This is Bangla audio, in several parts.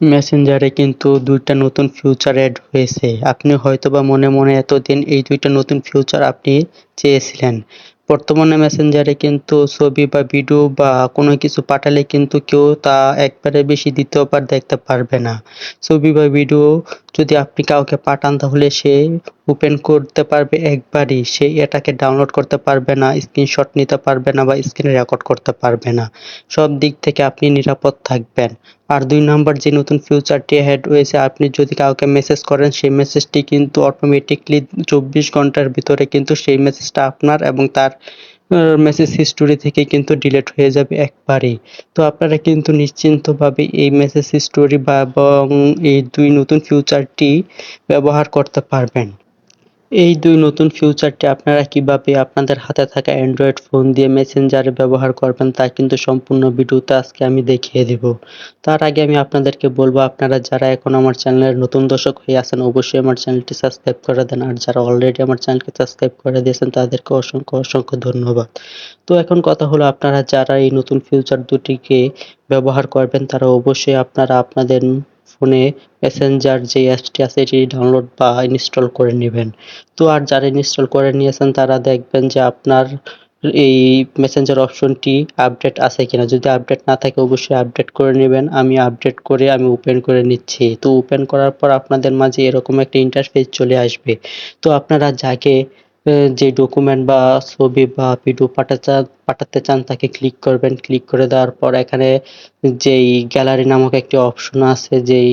মেসেঞ্জারে কিন্তু দুইটা নতুন ফিউচার অ্যাড হয়েছে। আপনি হয়তো বা মনে মনে এতদিন এই দুইটা নতুন ফিউচার আপনি চেয়েছিলেন। বর্তমানে মেসেঞ্জারে কিন্তু ছবি বা ভিডিও বা কোনো কিছু পাঠালে কিন্তু কেউ তা একবারে বেশি দ্বিতীয়বার দেখতে পারবে না। ছবি বা ভিডিও যদি আপনি কাউকে পাঠান তাহলে সে ওপেন করতে পারবে একবারই। সে এটাকে ডাউনলোড করতে পারবে না স্ক্রিনশট নিতে পারবে না বা স্ক্রিনে রেকর্ড করতে পারবে না। সব দিক থেকে আপনি নিরাপদ থাকবেন। আর দুই নাম্বার, যে নতুন ফিউচারটি হেড হয়েছে, আপনি যদি কাউকে মেসেজ করেন, সেই মেসেজটি কিন্তু অটোমেটিকলি চব্বিশ ঘণ্টার ভিতরে কিন্তু সেই মেসেজটা আপনার এবং তার মেসেজ হিস্টোরি থেকে কিন্তু ডিলিট হয়ে যাবে একবারেই। তো আপনারা কিন্তু নিশ্চিন্তভাবে এই মেসেজ হিস্টোরি বা, এবং এই দুই নতুন ফিউচারটি ব্যবহার করতে পারবেন। এই দুই নতুন ফিউচারটি আপনারা কীভাবে আপনাদের হাতে থাকা অ্যান্ড্রয়েড ফোন দিয়ে মেসেঞ্জারে ব্যবহার করবেন তা কিন্তু সম্পূর্ণ ভিডিওতে আজকে আমি দেখিয়ে দেব। তার আগে আমি আপনাদেরকে বলব, আপনারা যারা এখন আমার চ্যানেলের নতুন দর্শক হয়ে আছেন, অবশ্যই আমার চ্যানেলটি সাবস্ক্রাইব করে দেন। আর যারা অলরেডি আমার চ্যানেলকে সাবস্ক্রাইব করে দিয়েছেন, তাদেরকে অসংখ্য অসংখ্য ধন্যবাদ। তো এখন কথা হলো, আপনারা যারা এই নতুন ফিউচার দুটিকে ব্যবহার করবেন, তারা অবশ্যই আপনারা আপনাদের ফোনে মেসেঞ্জার যে অ্যাপসটি আছে, এটি ডাউনলোড বা ইনস্টল করে নেবেন। তো আর যারা ইনস্টল করে নিয়েছেন, তারা দেখবেন যে আপনার এই মেসেঞ্জার অপশনটি আপডেট আছে কিনা। যদি আপডেট না থাকে, অবশ্যই আপডেট করে নেবেন। আমি আপডেট করে, আমি ওপেন করে নিচ্ছি। তো ওপেন করার পর আপনাদের মাঝে এরকম একটা ইন্টারফেস চলে আসবে। তো আপনারা যাকে যে ডকুমেন্ট বা ছবি বা ভিডিও পাঠাতে পাঠাতে চান তাকে ক্লিক করবেন। ক্লিক করে দেওয়ার পর এখানে যেই গ্যালারি নামক একটি অপশন আছে, যেই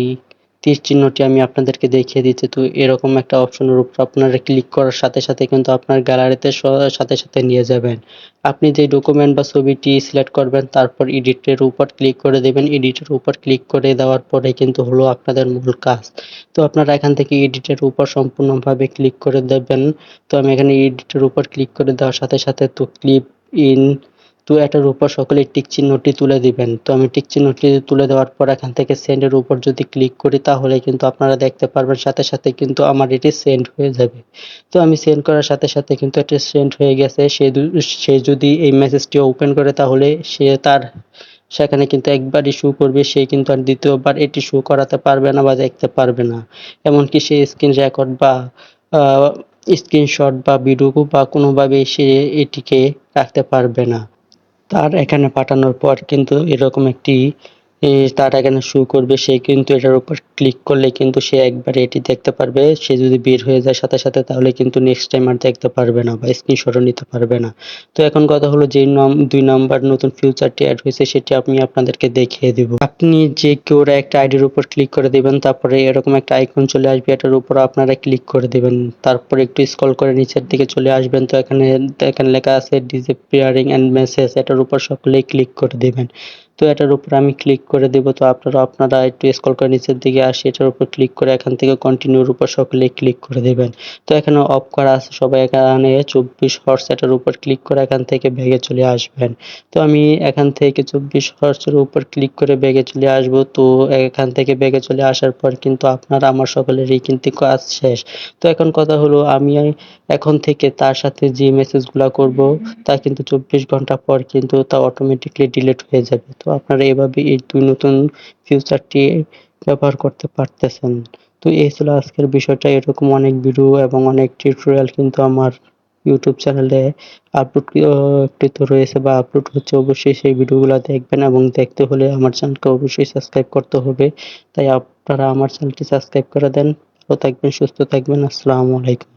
তীর চিহ্নটি আমি আপনাদেরকে দেখিয়ে দিচ্ছি। তো এরকম একটা অপশনের উপর আপনারা ক্লিক করার সাথে সাথে কিন্তু আপনার গ্যালারিতে সাথে সাথে নিয়ে যাবেন। আপনি যে ডকুমেন্ট বা ছবিটি সিলেক্ট করবেন, তারপর এডিটের উপর ক্লিক করে দেবেন। এডিটের উপর ক্লিক করে দেওয়ার পরে কিন্তু হলো আপনাদের মূল কাজ। তো আপনারা এখান থেকে এডিটের উপর সম্পূর্ণভাবে ক্লিক করে দেবেন। তো আমি এখানে এডিটের উপর ক্লিক করে দেওয়ার সাথে সাথে তো ক্লিপ ইন তো এটার উপর সকলে টিক চিহ্নটি তুলে দিবেন। তো আমি টিক চিহ্নটি তুলে দেওয়ার পর এখান থেকে সেন্ডের উপর যদি ক্লিক করি, তাহলে কিন্তু আপনারা দেখতে পারবেন সাথে সাথে কিন্তু আমার এটি সেন্ড হয়ে যাবে। তো আমি সেন্ড করার সাথে সাথে কিন্তু এটি সেন্ড হয়ে গেছে। সে সে যদি এই মেসেজটি ওপেন করে, তাহলে সে তার, সেখানে কিন্তু একবারই শু করবে। সে কিন্তু আর দ্বিতীয়বার এটি শু করাতে পারবে না বা দেখতে পারবে না। এমনকি সে স্ক্রিন রেকর্ড বা স্ক্রিনশট বা ভিডিও বা কোনোভাবে সে এটিকে রাখতে পারবে না। তার এখানে পাঠানোর পর কিন্তু এরকম একটি তার এখানে শো করবে, সে কিন্তু এটার উপর ক্লিক করলে কিন্তু সে একবার এটি দেখতে পারবে। সে যদি বের হয়ে যায় সাথে সাথে, তাহলে কিন্তু নেক্সট টাইম আর দেখতে পারবে না বা স্ক্রিনশটও নিতে পারবে না। তো এখন কথা হলো যে দুই নাম্বার নতুন ফিউচারটি অ্যাড হয়েছে, সেটি আমি আপনাদেরকে দেখিয়ে দিব। আপনি যে কেউ একটা আইডির উপর ক্লিক করে দিবেন, তারপরে এরকম একটা আইকন চলে আসবে, এটার উপর আপনারা ক্লিক করে দেবেন। তারপর একটু স্ক্রল করে নিচের দিকে চলে আসবেন, তো এখানে এখানে লেখা আছে ডিজে পেয়ারিং অ্যান্ড মেসেজ এটার উপর সকলেই ক্লিক করে দিবেন। তো এটার উপর আমি ক্লিক করে দেবো। তো আপনারা আপনারা একটু স্ক্রল করে নিচের দিকে আসি, এটার উপর ক্লিক করে এখান থেকে কন্টিনিউর উপর সকলে ক্লিক করে দেবেন। তো এখানে অফ করা আছে, সবাই এখানে চব্বিশ হর্স এটার উপর ক্লিক করে এখান থেকে ব্যাগে চলে আসবেন। তো আমি এখান থেকে চব্বিশ হর্সের উপর ক্লিক করে ব্যাগে চলে আসব। তো এখান থেকে ব্যাগে চলে আসার পর কিন্তু আপনারা, আমার সকলেরই কিন্তু কাজ শেষ। তো এখন কথা হলো, আমি এখন থেকে তার সাথে যে মেসেজগুলো করব, তা কিন্তু চব্বিশ ঘণ্টা পর কিন্তু তা অটোমেটিকলি ডিলিট হয়ে যাবে। তো আপনারা এভাবে এই দুই নতুন ফিউচারটি ব্যবহার করতে পারতেছেন। তো এই ছিল আজকের বিষয়টা। এরকম অনেক ভিডিও এবং অনেক টিউটোরিয়াল কিন্তু আমার ইউটিউব চ্যানেলে আপলোড কৃত রয়েছে বা আপলোড হচ্ছে। অবশ্যই সেই ভিডিওগুলো দেখবেন এবং দেখতে হলে আমার চ্যানেলকে অবশ্যই সাবস্ক্রাইব করতে হবে। তাই আপনারা আমার চ্যানেলটি সাবস্ক্রাইব করে দেন। ভালো থাকবেন, সুস্থ থাকবেন। আসসালামু আলাইকুম।